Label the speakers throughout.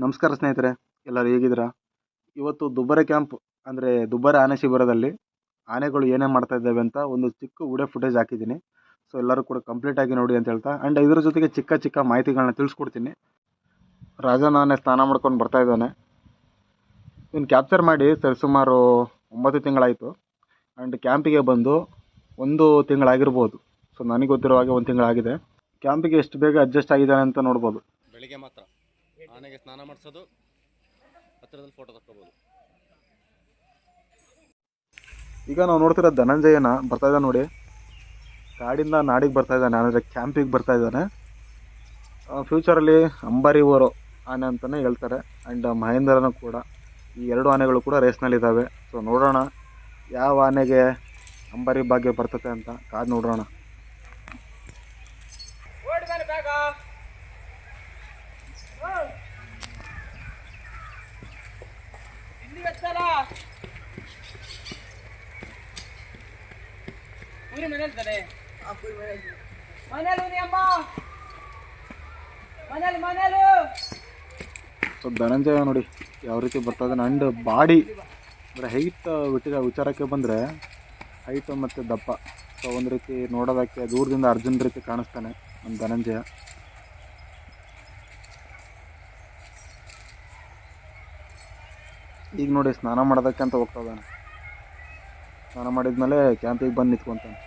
Speaker 1: ನಮಸ್ಕಾರ ಸ್ನೇಹಿತರೆ, ಎಲ್ಲರೂ ಹೇಗಿದ್ದೀರಾ? ಇವತ್ತು ದುಬ್ಬರ ಕ್ಯಾಂಪ್ ಅಂದರೆ ದುಬ್ಬರ ಆನೆ ಶಿಬಿರದಲ್ಲಿ ಆನೆಗಳು ಏನೇನು ಮಾಡ್ತಾ ಇದ್ದಾವೆ ಅಂತ ಒಂದು ಚಿಕ್ಕ ಉಡೆ ಫುಟೇಜ್ ಹಾಕಿದ್ದೀನಿ. ಸೊ ಎಲ್ಲರೂ ಕೂಡ ಕಂಪ್ಲೀಟಾಗಿ ನೋಡಿ ಅಂತ ಹೇಳ್ತಾ ಆ್ಯಂಡ್ ಇದ್ರ ಜೊತೆಗೆ ಚಿಕ್ಕ ಚಿಕ್ಕ ಮಾಹಿತಿಗಳನ್ನ ತಿಳಿಸ್ಕೊಡ್ತೀನಿ. ರಾಜನ ಆನೆ ಸ್ನಾನ ಮಾಡ್ಕೊಂಡು ಬರ್ತಾ ಇದ್ದಾನೆ. ಇವ್ನು ಕ್ಯಾಪ್ಚರ್ ಮಾಡಿ ಸರಿಸುಮಾರು ಒಂಬತ್ತು ತಿಂಗಳಾಯಿತು. ಆ್ಯಂಡ್ ಕ್ಯಾಂಪಿಗೆ ಬಂದು ಒಂದು ತಿಂಗಳಾಗಿರ್ಬೋದು. ಸೊ ನನಗೆ ಗೊತ್ತಿರೋ ಹಾಗೆ ಒಂದು ತಿಂಗಳಾಗಿದೆ. ಕ್ಯಾಂಪಿಗೆ ಎಷ್ಟು ಬೇಗ ಅಡ್ಜಸ್ಟ್ ಆಗಿದ್ದಾನೆ ಅಂತ ನೋಡ್ಬೋದು.
Speaker 2: ಬೆಳಿಗ್ಗೆ ಮಾತ್ರ. ಆನೆಗೆ ಸ್ನಾನ ಮಾಡಿಸೋದು, ಹತ್ತಿರದಲ್ಲಿ ಫೋಟೋ ತಕ್ಕೋಬೋದು.
Speaker 1: ಈಗ ನಾವು ನೋಡ್ತಿರೋ ಧನಂಜಯನ ಬರ್ತಾ ಇದ್ದಾನೆ ನೋಡಿ. ಕಾಡಿಂದ ನಾಡಿಗೆ ಬರ್ತಾ ಇದ್ದಾನೆ, ಅಂದರೆ ಕ್ಯಾಂಪಿಗೆ ಬರ್ತಾ ಇದ್ದಾನೆ. ಫ್ಯೂಚರಲ್ಲಿ ಅಂಬಾರಿ ಓರು ಆನೆ ಅಂತಲೇ ಹೇಳ್ತಾರೆ ಆ್ಯಂಡ್ ಮಹೇಂದ್ರನೂ ಕೂಡ. ಈ ಎರಡು ಆನೆಗಳು ಕೂಡ ರೇಸ್ನಲ್ಲಿದ್ದಾವೆ ಸೊ ನೋಡೋಣ, ಯಾವ ಆನೆಗೆ ಅಂಬಾರಿ ಭಾಗ್ಯ ಬರ್ತದೆ ಅಂತ ಕಾದು ನೋಡೋಣ.
Speaker 3: ಪೂರಿ ಮನೇಲಿ ತಾನೆ? ಮನೇಲಿ ಅಮ್ಮ. ಮನೇಲಿ ಮನೇಲಿ.
Speaker 1: ಸೊ ಧನಂಜಯ ನೋಡಿ ಯಾವ ರೀತಿ ಬರ್ತದೆ ಅಂಡ್ ಆ್ಯಂಡ್ ಬಾಡಿ ಅಂದರೆ ಹೈಟ್ ವಿಚಾರ ವಿಚಾರಕ್ಕೆ ಬಂದರೆ ಹೈಟು ಮತ್ತು ದಪ್ಪ. ಸೊ ಒಂದು ರೀತಿ ನೋಡೋದಕ್ಕೆ ದೂರದಿಂದ ಅರ್ಜುನ್ ರೀತಿ ಕಾಣಿಸ್ತಾನೆ ನಮ್ಮ ಧನಂಜಯ. ಈಗ ನೋಡಿ, ಸ್ನಾನ ಮಾಡೋದಕ್ಕೆ ಅಂತ ಹೋಗ್ತಾ ಇದ್ದಾನೆ. ಸ್ನಾನ ಮಾಡಿದ್ಮೇಲೆ ಕ್ಯಾಂಪಿಗೆ ಬಂದು ನಿಂತ್ಕೊತಾನೆ.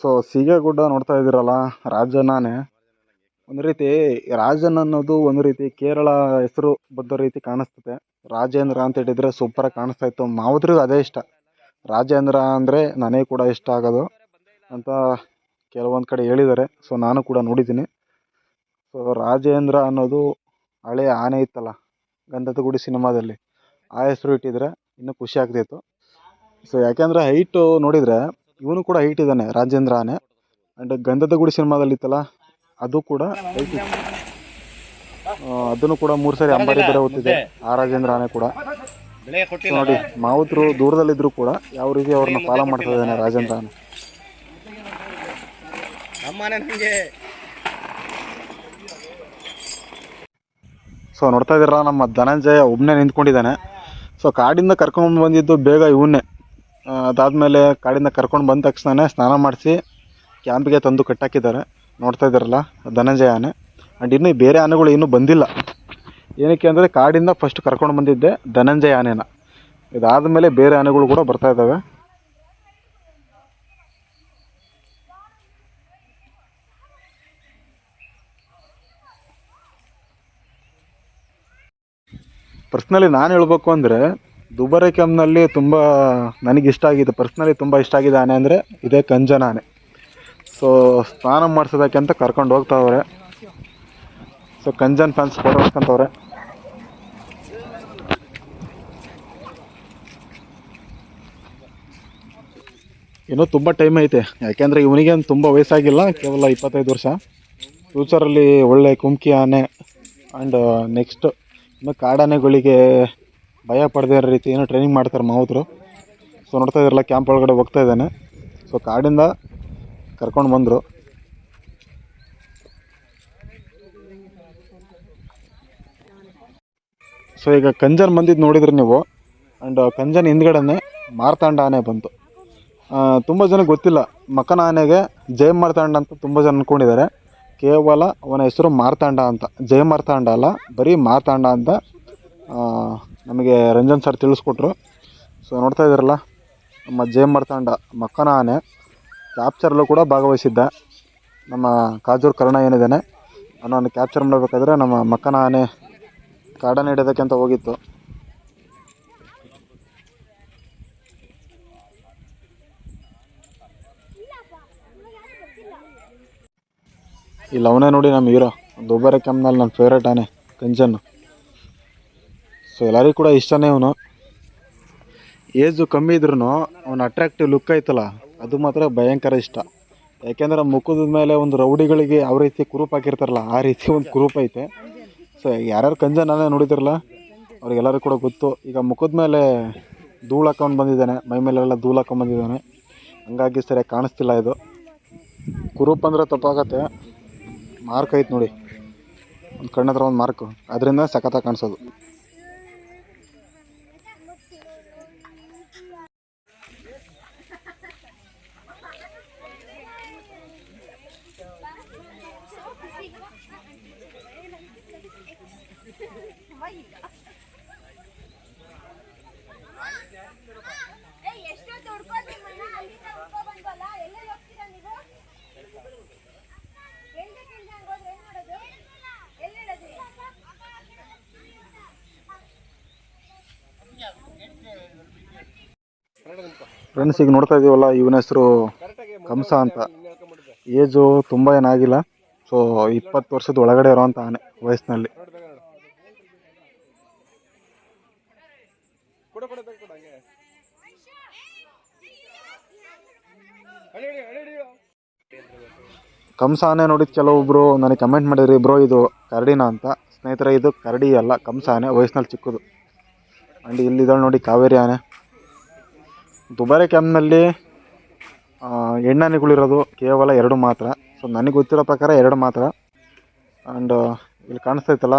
Speaker 1: ಸೊ ಸೀಗೆ ಗುಡ್ಡ ನೋಡ್ತಾ ಇದ್ದೀರಲ್ಲ ರಾಜನಾನೆ ಒಂದು ರೀತಿ ರಾಜನ್ ಅನ್ನೋದು ಒಂದು ರೀತಿ ಕೇರಳ ಹೆಸರು ಬದ್ದ ರೀತಿ ಕಾಣಿಸ್ತದೆ. ರಾಜೇಂದ್ರ ಅಂತ ಹೇಳಿದರೆ ಸೂಪರಾಗಿ ಕಾಣಿಸ್ತಾ ಇತ್ತು. ಮಾವುದ್ರಿಗೂ ಅದೇ ಇಷ್ಟ. ರಾಜೇಂದ್ರ ಅಂದರೆ ನನಗೆ ಕೂಡ ಇಷ್ಟ ಆಗೋದು ಅಂತ ಕೆಲವೊಂದು ಕಡೆ ಹೇಳಿದ್ದಾರೆ. ಸೊ ನಾನು ಕೂಡ ನೋಡಿದ್ದೀನಿ. ಸೊ ರಾಜೇಂದ್ರ ಅನ್ನೋದು ಹಳೆ ಆನೆ ಇತ್ತಲ್ಲ ಗಂಧದ ಗುಡಿ ಸಿನಿಮಾದಲ್ಲಿ. ಆ ಹೆಸರು ಇಟ್ಟಿದ್ರೆ ಇನ್ನೂ ಖುಷಿ ಆಗ್ತಿತ್ತು ಸೊ ಯಾಕೆಂದರೆ ಹೈಟು ನೋಡಿದರೆ ಇವನು ಕೂಡ ಹೈಟ್ ಇದ್ದಾನೆ, ರಾಜೇಂದ್ರ ಆನೆ. ಆ್ಯಂಡ್ ಗಂಧದ ಗುಡಿ ಸಿನಿಮಾದಲ್ಲಿ ಇತ್ತಲ್ಲ, ಅದು ಕೂಡ ಹೈಟ್ ಇತ್ತು. ಅದನ್ನು ಕೂಡ ಮೂರು ಸರಿ ಅಂಬಾರಿ ಬೇರೆ ಓದ್ತಿದೆ ಆ ರಾಜೇಂದ್ರ ಆನೆ ಕೂಡ. ನೋಡಿ, ಮಾವುತರು ದೂರದಲ್ಲಿದ್ದರೂ ಕೂಡ ಯಾವ ರೀತಿ ಅವ್ರನ್ನ ಫಾಲೋ ಮಾಡ್ತಾ ಇದ್ದಾನೆ ರಾಜೇಂದ್ರ ಆನೆ
Speaker 2: ನಮ್ಮ ಆನೆ ನನಗೆ
Speaker 1: ಸೊ ನೋಡ್ತಾ ಇದ್ದೀರಾ ನಮ್ಮ ಧನಂಜಯ ಒಬ್ಬನೇ ನಿಂತ್ಕೊಂಡಿದ್ದಾನೆ. ಸೊ ಕಾಡಿಂದ ಕರ್ಕೊಂಡು ಬಂದಿದ್ದು ಬೇಗ ಇವನ್ನೇ. ಅದಾದಮೇಲೆ ಕಾಡಿಂದ ಕರ್ಕೊಂಡು ಬಂದ ತಕ್ಷಣನೇ ಸ್ನಾನ ಮಾಡಿಸಿ ಕ್ಯಾಂಪ್ಗೆ ತಂದು ಕಟ್ಟಾಕಿದ್ದಾರೆ. ನೋಡ್ತಾ ಇದ್ದಾರಲ್ಲ ಧನಂಜಯ ಆನೆ ಆ್ಯಂಡ್ ಇನ್ನೂ ಬೇರೆ ಆನೆಗಳು ಇನ್ನೂ ಬಂದಿಲ್ಲ. ಏನಕ್ಕೆ ಅಂದರೆ ಕಾಡಿಂದ ಫಸ್ಟ್ ಕರ್ಕೊಂಡು ಬಂದಿದ್ದೆ ಧನಂಜಯ ಆನೆನ. ಇದಾದಮೇಲೆ ಬೇರೆ ಆನೆಗಳು ಕೂಡ ಬರ್ತಾ ಇದ್ದಾವೆ. ಪರ್ಸ್ನಲಿ ನಾನು ಹೇಳ್ಬೇಕು ಅಂದರೆ ದುಬಾರೆ ಕ್ಯಾಂಪ್ನಲ್ಲಿ ತುಂಬ ನನಗೆ ಇಷ್ಟ ಆಗಿದೆ ಪರ್ಸ್ನಲಿ ತುಂಬ ಇಷ್ಟ ಆಗಿದೆ ಆನೆ ಅಂದರೆ ಇದೇ ಕಂಜನ ಆನೆ. ಸೊ ಸ್ನಾನ ಮಾಡಿಸೋದಕ್ಕೆ ಅಂತ ಕರ್ಕೊಂಡು ಹೋಗ್ತಾವ್ರೆ. ಸೊ ಕಂಜನ್ ಫ್ಯಾನ್ಸ್ ಫೋಟೋ ಹಾಕ್ಕೊಂತವ್ರೆ ಇನ್ನೂ ತುಂಬ ಟೈಮ್ ಐತೆ. ಯಾಕೆಂದರೆ ಇವನಿಗೇನು ತುಂಬ ವಯಸ್ಸಾಗಿಲ್ಲ, ಕೇವಲ ಇಪ್ಪತ್ತೈದು ವರ್ಷ. ಫ್ಯೂಚರಲ್ಲಿ ಒಳ್ಳೆ ಕುಮ್ಕಿ ಆನೆ ಆ್ಯಂಡ್ ನೆಕ್ಸ್ಟ್ ಇನ್ನು ಕಾಡಾನೆಗಳಿಗೆ ಭಯ ಪಡೆದೇ ಇರೋ ರೀತಿ ಏನೋ ಟ್ರೈನಿಂಗ್ ಮಾಡ್ತಾರೆ ಮಾವುತರು. ಸೊ ನೋಡ್ತಾ ಇದ್ರಲ್ಲ ಕ್ಯಾಂಪ್ ಒಳಗಡೆ ಹೋಗ್ತಾ ಇದ್ದಾನೆ. ಸೊ ಕಾಡಿಂದ ಕರ್ಕೊಂಡು ಬಂದರು. ಸೊ ಈಗ ಕಂಜನ್ ಬಂದಿದ್ದು ನೋಡಿದ್ರಿ ನೀವು. ಆ್ಯಂಡ್ ಕಂಜನ್ ಹಿಂದ್ಗಡೆನೆ ಮಾರ್ತಾಂಡ ಆನೆ ಬಂತು. ತುಂಬ ಜನ ಗೊತ್ತಿಲ್ಲ. ಮಕ್ಕನ ಆನೆಗೆ ಜಯ ಮಾರ್ತಾಂಡ ಅಂತ ತುಂಬ ಜನ ಅಂದ್ಕೊಂಡಿದ್ದಾರೆ ಕೇವಲ ಅವನ ಹೆಸರು ಮಾರ್ತಾಂಡ ಅಂತ, ಜಯ ಮಾರ್ತಾಂಡ ಅಲ್ಲ, ಬರೀ ಮಾರ್ತಾಂಡ ಅಂತ ನಮಗೆ ರಂಜನ್ ಸರ್ ತಿಳಿಸ್ಕೊಟ್ರು. ಸೊ ನೋಡ್ತಾ ಇದ್ದೀರಲ್ಲ, ನಮ್ಮ ಜಯ ಮಾರ್ತಾಂಡ ಮಕ್ಕನ ಆನೆ ಕ್ಯಾಪ್ಚರಲ್ಲೂ ಕೂಡ ಭಾಗವಹಿಸಿದ್ದ. ನಮ್ಮ ಕಾಜೂರು ಕರ್ಣ ಏನಿದ್ದಾನೆ ಅವನನ್ನು ಕ್ಯಾಪ್ಚರ್ ಮಾಡಬೇಕಾದ್ರೆ ನಮ್ಮ ಮಕ್ಕನ ಆನೆ ಕಾಡನ್ನು ಹಿಡಿಯೋದಕ್ಕೆ ಅಂತ ಹೋಗಿತ್ತು. ಇಲ್ಲ ಅವನೇ ನೋಡಿ ನಮ್ಮ ಹೀರೋ. ದುಬಾರೆ ಕ್ಯಾಂಪ್ನಲ್ಲಿ ನನ್ನ ಫೇವ್ರೇಟ್ ಆನೆ ಕಂಜನ್ ಸೊ ಎಲ್ಲರಿಗೂ ಕೂಡ ಇಷ್ಟನೇ ಅವನು. ಏಜು ಕಮ್ಮಿ ಇದ್ರೂ ಅವನ ಅಟ್ರಾಕ್ಟಿವ್ ಲುಕ್ ಐತಲ್ಲ, ಅದು ಮಾತ್ರ ಭಯಂಕರ ಇಷ್ಟ. ಯಾಕೆಂದರೆ ಮುಖದ ಮೇಲೆ ಒಂದು ರೌಡಿಗಳಿಗೆ ಯಾವ ರೀತಿ ಕುರುಪ್ ಹಾಕಿರ್ತಾರಲ್ಲ, ಆ ರೀತಿ ಒಂದು ಕುರುಪ್ ಐತೆ. ಸೊ ಯಾರ್ಯಾರು ಕಂಜನಾನೇ ನೋಡಿದಿರಲ್ಲ ಅವ್ರಿಗೆಲ್ಲರೂ ಕೂಡ ಗೊತ್ತು. ಈಗ ಮುಖದ ಮೇಲೆ ಧೂಳು ಹಾಕೊಂಡು ಬಂದಿದ್ದಾನೆ, ಮೈ ಮೇಲೆಲ್ಲ ಧೂಳು ಹಾಕೊಂಡು ಬಂದಿದ್ದಾನೆ. ಹಂಗಾಗಿ ಸರಿಯಾಗಿ ಕಾಣಿಸ್ತಿಲ್ಲ ಇದು. ಕುರೂಪ್ ಅಂದರೆ ತಪ್ಪಾಗತ್ತೆ. ಮಾರ್ಕ್ ಐತೆ ನೋಡಿ. ಒಂದು ಕಣ್ಣ ಹತ್ರ ಒಂದು ಮಾರ್ಕ್ ಅದರಿಂದ ಸಖತ್ತಾಗಿ ಕಾಣಿಸೋದು. ಫ್ರೆಂಡ್ಸ್ ಈಗ ನೋಡ್ತಾ ಇದೀವಲ್ಲ, ಇವನ ಹೆಸರು ಕಂಸ ಅಂತ. ಏಜು ತುಂಬ ಏನಾಗಿಲ್ಲ. ಸೊ ಇಪ್ಪತ್ತು ವರ್ಷದ ಒಳಗಡೆ ಇರೋವಂಥ ಆನೆ, ವಯಸ್ಸಿನಲ್ಲಿ. ಕಂಸ ಆನೆ ನೋಡಿದ ಕೆಲವೊಬ್ರು, ನನಗೆ ಕಮೆಂಟ್ ಮಾಡಿದ್ರಿ, ಬ್ರೋ, ಇದು ಕರಡಿನ ಅಂತ. ಸ್ನೇಹಿತರೆ, ಇದು ಕರಡಿ ಅಲ್ಲ, ಕಂಸ ಆನೆ, ವಯಸ್ಸಿನಲ್ಲಿ ಚಿಕ್ಕದು. ಆ್ಯಂಡ್ ಇಲ್ಲಿದ್ದಾಳೆ ನೋಡಿ ಕಾವೇರಿ ಆನೆ. ದುಬಾರೆ ಕ್ಯಾಂಪ್ನಲ್ಲಿ ಹೆಣ್ಣಾನೆಗಳಿರೋದು ಕೇವಲ ಎರಡು ಮಾತ್ರ. ಸೊ ನನಗೆ ಗೊತ್ತಿರೋ ಪ್ರಕಾರ ಎರಡು ಮಾತ್ರ. ಆ್ಯಂಡ್ ಇಲ್ಲಿ ಕಾಣಿಸ್ತೈತಲ್ಲ,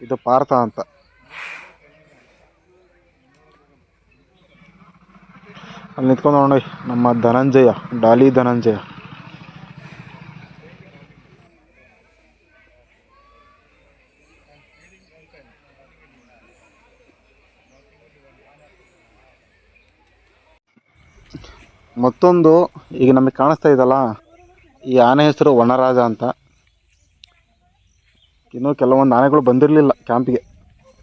Speaker 1: ಇದು ಪಾರ್ಥ ಅಂತ. ಅಲ್ಲಿ ನಿಂತ್ಕೊಂಡು ನೋಡಿ, ನಮ್ಮ ಧನಂಜಯ, ಡಾಲಿ ಧನಂಜಯ. ಮತ್ತೊಂದು, ಈಗ ನಮಗೆ ಕಾಣಿಸ್ತಾ ಇದಲ್ಲ ಈ ಆನೆ ಹೆಸರು ವನರಾಜ ಅಂತ. ಇನ್ನೂ ಕೆಲವೊಂದು ಆನೆಗಳು ಬಂದಿರಲಿಲ್ಲ ಕ್ಯಾಂಪಿಗೆ.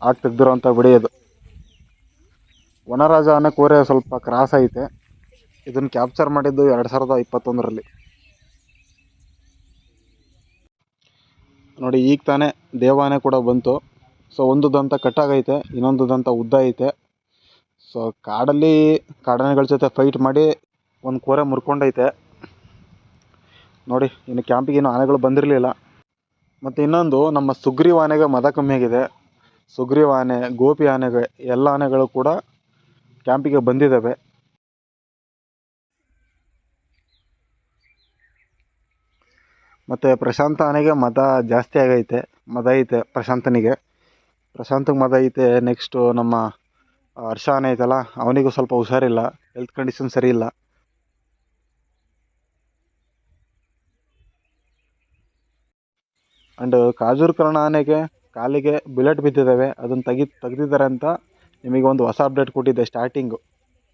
Speaker 1: ಆಗ ಅಂತ ವಿಡಿಯೋದು ವನರಾಜ ಆನೆ ಕೋರೆ ಸ್ವಲ್ಪ ಕ್ರಾಸ್ ಐತೆ. ಇದನ್ನು ಕ್ಯಾಪ್ಚರ್ ಮಾಡಿದ್ದು ಎರಡು ಸಾವಿರದ ಇಪ್ಪತ್ತೊಂದರಲ್ಲಿ. ನೋಡಿ, ಈಗ ತಾನೇ ದೇವಾನೆ ಕೂಡ ಬಂತು. ಸೊ, ಒಂದು ದಂತ ಕಟ್ಟಾಗೈತೆ, ಇನ್ನೊಂದು ದಂತ ಉದ್ದ ಐತೆ. ಸೊ, ಕಾಡಲ್ಲಿ ಕಾಡಾನೆಗಳ ಜೊತೆ ಫೈಟ್ ಮಾಡಿ ಒಂದು ಕೋರೆ ಮುರ್ಕೊಂಡೈತೆ. ನೋಡಿ, ಇನ್ನು ಕ್ಯಾಂಪಿಗೆ ಇನ್ನು ಆನೆಗಳು ಬಂದಿರಲಿಲ್ಲ. ಮತ್ತು ಇನ್ನೊಂದು, ನಮ್ಮ ಸುಗ್ರೀವ ಆನೆಗೆ ಮದ ಕಮ್ಮಿಯಾಗಿದೆ ಸುಗ್ರೀವ ಆನೆ ಗೋಪಿ ಆನೆಗೆ, ಎಲ್ಲ ಆನೆಗಳು ಕೂಡ ಕ್ಯಾಂಪಿಗೆ ಬಂದಿದ್ದಾವೆ ಮತ್ತು ಪ್ರಶಾಂತ ಆನೆಗೆ ಮದ ಜಾಸ್ತಿ ಆಗೈತೆ, ಮದ ಐತೆ ಪ್ರಶಾಂತನಿಗೆ. ಪ್ರಶಾಂತಗೆ ಮದ ಐತೆ ನೆಕ್ಸ್ಟು ನಮ್ಮ ಹರ್ಷ ಆನೆ ಐತಲ್ಲ, ಅವನಿಗೂ ಸ್ವಲ್ಪ ಹುಷಾರಿಲ್ಲ ಹೆಲ್ತ್ ಕಂಡೀಷನ್ ಸರಿ ಇಲ್ಲ. ಆ್ಯಂಡ್ ಕಾಜೂರು ಕರ್ಣ ಆನೆಗೆ ಕಾಲಿಗೆ ಬುಲೆಟ್ ಬಿದ್ದಿದ್ದಾವೆ ಅದನ್ನು ತೆಗಿ, ತೆಗ್ದಿದ್ದಾರೆ ಅಂತ ನಿಮಗೆ ಒಂದು ಹೊಸ ಅಪ್ಡೇಟ್ ಕೊಟ್ಟಿದ್ದೆ ಸ್ಟಾರ್ಟಿಂಗು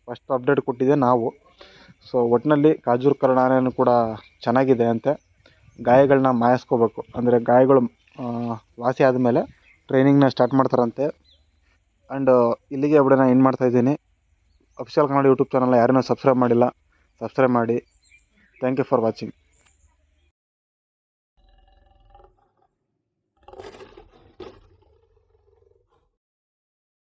Speaker 1: ಫಸ್ಟ್ ಅಪ್ಡೇಟ್ ಕೊಟ್ಟಿದ್ದೆ ನಾವು. ಸೊ ಒಟ್ಟಿನಲ್ಲಿ ಕಾಜೂರು ಕರ್ಣ ಆನೆನೂ ಕೂಡ ಚೆನ್ನಾಗಿದೆ ಅಂತೆ. ಗಾಯಗಳನ್ನ ಮಾಯಿಸ್ಕೋಬೇಕು. ಅಂದರೆ ಗಾಯಗಳು ವಾಸಿ ಆದಮೇಲೆ ಟ್ರೈನಿಂಗ್ನ ಸ್ಟಾರ್ಟ್ ಮಾಡ್ತಾರಂತೆ. ಆ್ಯಂಡ್ ಇಲ್ಲಿಗೆ ವಿಡಿಯೋನ ಎಂಡ್ ಮಾಡ್ತಾ ಇದ್ದೀನಿ. ಅಫಿಷಿಯಲ್ ಕನ್ನಡ ಯೂಟ್ಯೂಬ್ ಚಾನಲ್ನ ಯಾರನ್ನೂ ಸಬ್ಸ್ಕ್ರೈಬ್ ಮಾಡಿಲ್ಲ. ಸಬ್ಸ್ಕ್ರೈಬ್ ಮಾಡಿ. Thank you for watching